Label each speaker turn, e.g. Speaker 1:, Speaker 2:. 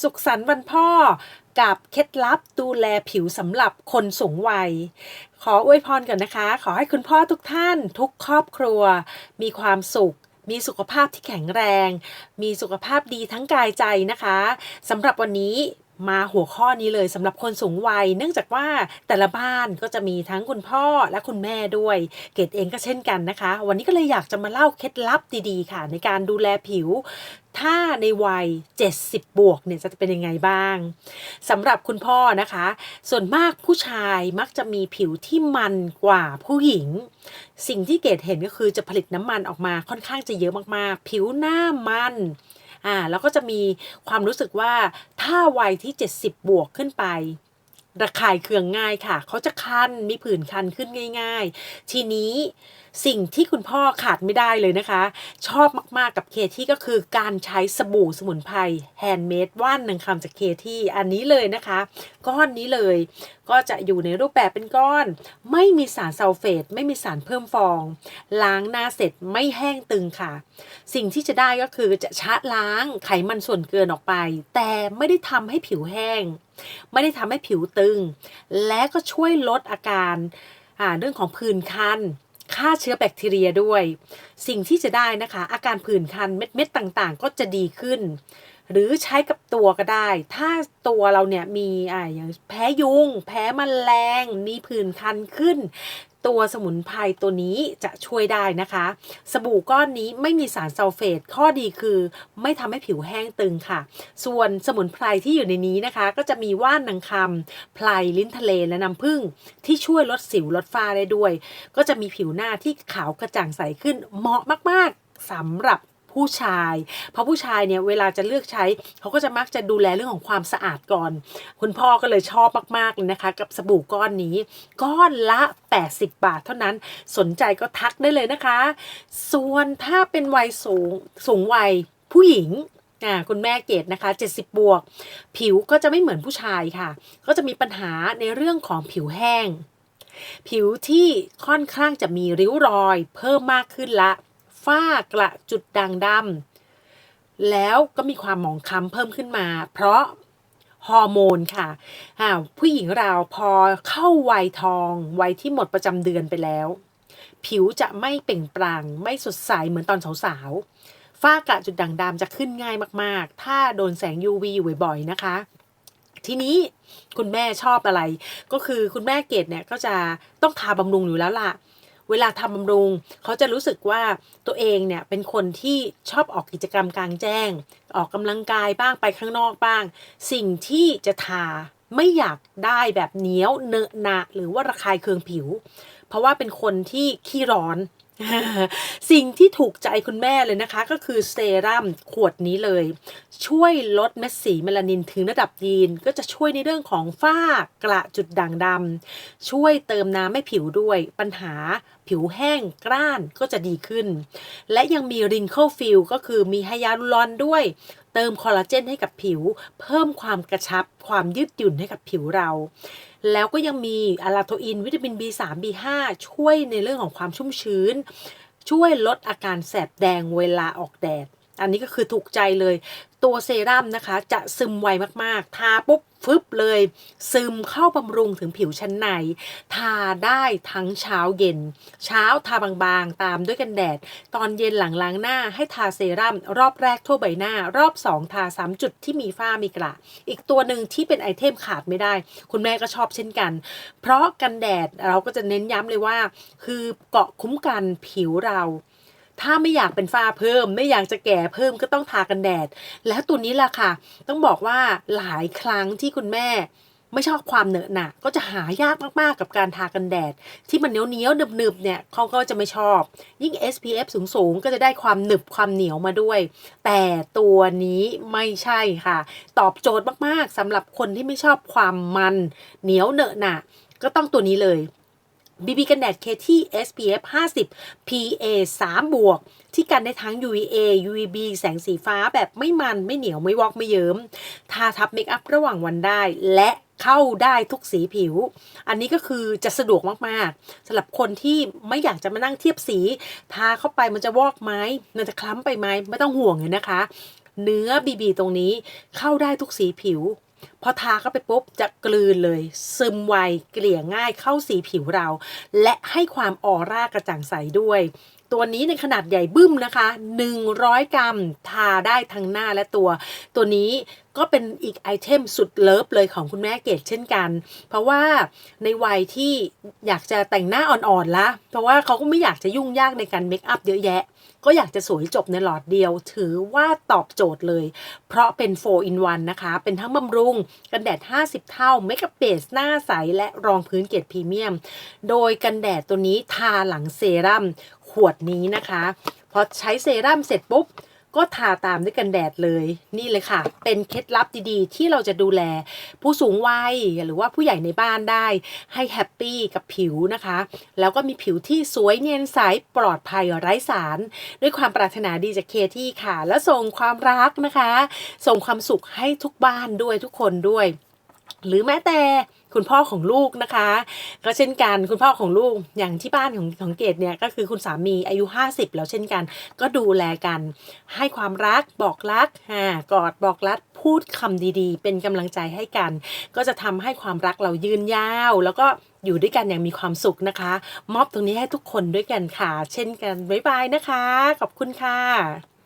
Speaker 1: สุขสันต์วันพ่อกับเคล็ดลับดูแลผิวสำหรับคนสูงวัย ขออวยพรก่อนนะคะ ขอให้คุณพ่อทุกท่าน ทุกครอบครัว มีความสุข มีสุขภาพที่แข็งแรง มีสุขภาพดีทั้งกายใจนะคะสำหรับวันนี้ มาหัวข้อนี้เลยสำหรับคนสูงวัย เนื่องจากว่าแต่ละบ้านก็จะมีทั้งคุณพ่อและคุณแม่ด้วย เกดเองก็เช่นกันนะคะ วันนี้ก็เลยอยากจะมาเล่าเคล็ดลับดีๆ ค่ะ ในการดูแลผิว ถ้าในวัย 70 บวกเนี่ยจะเป็นยังไงบ้างสำหรับคุณพ่อนะคะ ส่วนมากผู้ชายมักจะมีผิวที่มันกว่าผู้หญิง สิ่งที่เกดเห็นก็คือจะผลิตน้ำมันออกมาค่อนข้างจะเยอะมากๆ ผิวหน้ามัน อ่าแล้วก็จะมีความรู้สึกว่าถ้าวัยที่ 70 บวกขึ้นไป ระคายเคืองง่ายค่ะ เขาจะคันมีผื่นคันขึ้นง่าย ๆ ทีนี้สิ่งที่คุณพ่อขาดไม่ได้เลยนะคะ ชอบมากๆกับเคที่ก็คือการใช้สบู่สมุนไพรแฮนด์เมดว่านหนึ่งคำจากเคที่อันนี้เลยนะคะ ก้อนนี้เลย ก็จะอยู่ในรูปแบบเป็นก้อน ไม่มีสารซัลเฟตไม่มีสารเพิ่มฟอง ล้างหน้าเสร็จไม่แห้งตึงค่ะ สิ่งที่จะได้ก็คือจะชะล้างไขมันส่วนเกินออกไป แต่ไม่ได้ทำให้ผิวแห้ง ไม่ได้ทำให้ผิวตึง และก็ช่วยลดอาการเรื่องของผื่นคันฆ่าเชื้อแบคทีเรียด้วย สิ่งที่จะได้นะคะ อาการผื่นคันเม็ดๆต่างๆ ก็จะดีขึ้น หรือใช้กับตัวก็ได้ ถ้าตัวเราเนี่ยมีอ่าอย่างแพ้ยุง แพ้มแมลงมีผื่นคันขึ้น ตัวสมุนไพรตัวนี้จะช่วยได้นะคะ สบู่ก้อนนี้ไม่มีสารซัลเฟต ข้อดีคือไม่ทำให้ผิวแห้งตึงค่ะ ส่วนสมุนไพรที่อยู่ในนี้นะคะ ก็จะมีว่านนางคำไพรลิ้นทะเลและน้ำผึ้งที่ช่วยลดสิวลดฝ้าได้ด้วย ก็จะมีผิวหน้าที่ขาวกระจ่างใสขึ้นเหมาะมาก ๆสำหรับ ผู้ชาย เพราะผู้ชายเนี่ยเวลาจะเลือกใช้เขาก็จะมักจะดูแลเรื่องของความสะอาดก่อน คุณพ่อก็เลยชอบมากๆเลยนะคะ กับสบู่ก้อนนี้ ก้อนละ 80 บาทเท่านั้นสนใจก็ทักได้เลยนะคะ ส่วนถ้าเป็นวัยสูงสูงวัยผู้หญิงคุณแม่เกดนะคะ 70 บวก ผิวก็จะไม่เหมือนผู้ชายค่ะ ก็จะมีปัญหาในเรื่องของผิวแห้ง ผิวที่ค่อนข้างจะมีริ้วรอย เพิ่มมากขึ้นละ ฝ้ากระจุดด่างดำแล้วก็มีความหมองคล้ำเพิ่มขึ้นมา เพราะฮอร์โมนค่ะผู้หญิงเราพอเข้าวัยทองวัยที่หมดประจำเดือนไปแล้ว ผิวจะไม่เปล่งปลั่งไม่สดใสเหมือนตอนสาวๆฝ้ากระจุดด่างดำจะขึ้นง่ายมากๆ ถ้าโดนแสง UV อยู่บ่อยๆนะคะ ทีนี้คุณแม่ชอบอะไร ก็คือคุณแม่เกดเนี่ยก็จะต้องทาบำรุงอยู่แล้วล่ะ เวลาทำบำรุง เขาจะรู้สึกว่าตัวเองเนี่ยเป็นคนที่ชอบออกกิจกรรมกลางแจ้ง ออกกำลังกายบ้างไปข้างนอกบ้าง สิ่งที่จะทาไม่อยากได้แบบเหนียวเนอะหนะหรือว่าระคายเคืองผิว เพราะว่าเป็นคนที่ขี้ร้อน สิ่งที่ถูกใจคุณแม่เลยนะคะ ก็คือเซรั่มขวดนี้เลย ช่วยลดเม็ดสีเมลานินถึงระดับยีน ก็จะช่วยในเรื่องของฝ้ากระจุดด่างดำช่วยเติมน้ำให้ผิวด้วย ปัญหาผิวแห้งกร้านก็จะดีขึ้น และยังมีริงเคิลฟิลก็คือมีไฮยาลูรอนด้วย ติมคอลลาเจนให้กับผิว เพิ่มความกระชับความยืดหยุ่นให้กับผิวเรา แล้วก็ยังมีอะลาโทอิน วิตามิน B3 B5 ช่วยในเรื่องของความชุ่มชื้น ช่วยลดอาการแสบแดงเวลาออกแดด อันนี้ก็คือถูกใจเลย ตัวเซรั่มนะคะ จะซึมไวมากๆ ทาปุ๊บฟึบเลย ซึมเข้าบำรุงถึงผิวชั้นใน ทาได้ทั้งเช้าเย็น เช้าทาบางๆ ตามด้วยกันแดด ตอนเย็นหลังล้างหน้าให้ทาเซรั่มรอบแรกทั่วใบหน้า รอบ 2 ทา 3 จุดที่มีฝ้ามีกระอีกตัวหนึ่งที่เป็นไอเทมขาดไม่ได้ คุณแม่ก็ชอบเช่นกัน เพราะกันแดดเราก็จะเน้นย้ำเลยว่า คือเกาะคุ้มกันผิวเรา ถ้าไม่อยากเป็นฝ้าเพิ่ม ไม่อยากจะแก่เพิ่มก็ต้องทากันแดด แล้วตัวนี้ล่ะค่ะ ต้องบอกว่าหลายครั้งที่คุณแม่ไม่ชอบความเหนอะหนะก็จะหายากมากๆกับการทากันแดด ที่มันเหนียวเหนียวๆหนึบๆเนี่ยเขาก็จะไม่ชอบ ยิ่ง SPF สูงๆ ก็จะได้ความหนึบความเหนียวมาด้วย แต่ตัวนี้ไม่ใช่ค่ะ ตอบโจทย์มากๆสำหรับคนที่ไม่ชอบความมัน เหนียวเหนอะหนะก็ต้องตัวนี้เลย BB กันแดด KT SPF 50 PA 3 บวก ที่กันได้ทั้ง UVA UVB แสงสีฟ้าแบบไม่มันไม่เหนียวไม่วอกไม่เยิ้มทาทับเมคอัพระหว่างวันได้ และเข้าได้ทุกสีผิว อันนี้ก็คือจะสะดวกมากๆสำหรับคนที่ไม่อยากจะมานั่งเทียบสี ทาเข้าไปมันจะวอกไหมมันจะคล้ำไปไหมไม่ต้องห่วงเลยนะคะ เนื้อบีบีตรงนี้เข้าได้ทุกสีผิว พอทาเข้าไปปุ๊บจะกลืนเลย ซึมไวเกลี่ยง่ายเข้าสีผิวเรา และให้ความออร่ากระจ่างใสด้วย ตัวนี้ในขนาดใหญ่บึ้มนะคะ 100 กรัม ทาได้ทั้งหน้าและตัว ตัวนี้ ก็เป็นอีกไอเทมสุดเลิฟเลยของคุณแม่เกดเช่นกัน เพราะว่าในวัยที่อยากจะแต่งหน้าอ่อนๆละเพราะว่าเขาก็ไม่อยากจะยุ่งยากในการเมคอัพเยอะแยะ ก็อยากจะสวยจบในหลอดเดียว ถือว่าตอบโจทย์เลย เพราะเป็น4 in 1นะคะ เป็นทั้งบำรุง กันแดด 50 เท่าเมคอัพเบสหน้าใส และรองพื้นเกรดพรีเมียม โดยกันแดดตัวนี้ทาหลังเซรั่มขวดนี้นะคะพอใช้เซรั่มเสร็จปุ๊บ ก็ทาตามด้วยกันแดดเลย นี่เลยค่ะ เป็นเคล็ดลับดีๆ ที่เราจะดูแล ผู้สูงวัยหรือว่าผู้ใหญ่ในบ้านได้ให้แฮปปี้กับผิวนะคะ แล้วก็มีผิวที่สวยเนียนใสปลอดภัยไร้สาร ด้วยความปรารถนาดีจากเคที่ค่ะ และส่งความรักนะคะ ส่งความสุขให้ทุกบ้านด้วยทุกคนด้วย หรือแม้แต่คุณพ่อของลูกนะคะ ก็เช่นกันคุณพ่อของลูกอย่างที่บ้านของของเกดเนี่ยก็คือคุณสามีอายุ 50 แล้วเช่นกัน ก็ดูแลกันให้ความรักบอกรักอ่ากอดบอกรักพูดคำดีๆ เป็นกำลังใจให้กัน ก็จะทำให้ความรักเรายืนยาว แล้วก็อยู่ด้วยกันอย่างมีความสุขนะคะ มอบตรงนี้ให้ทุกคนด้วยกันค่ะ เช่นกันบ๊ายบายนะคะ ขอบคุณค่ะ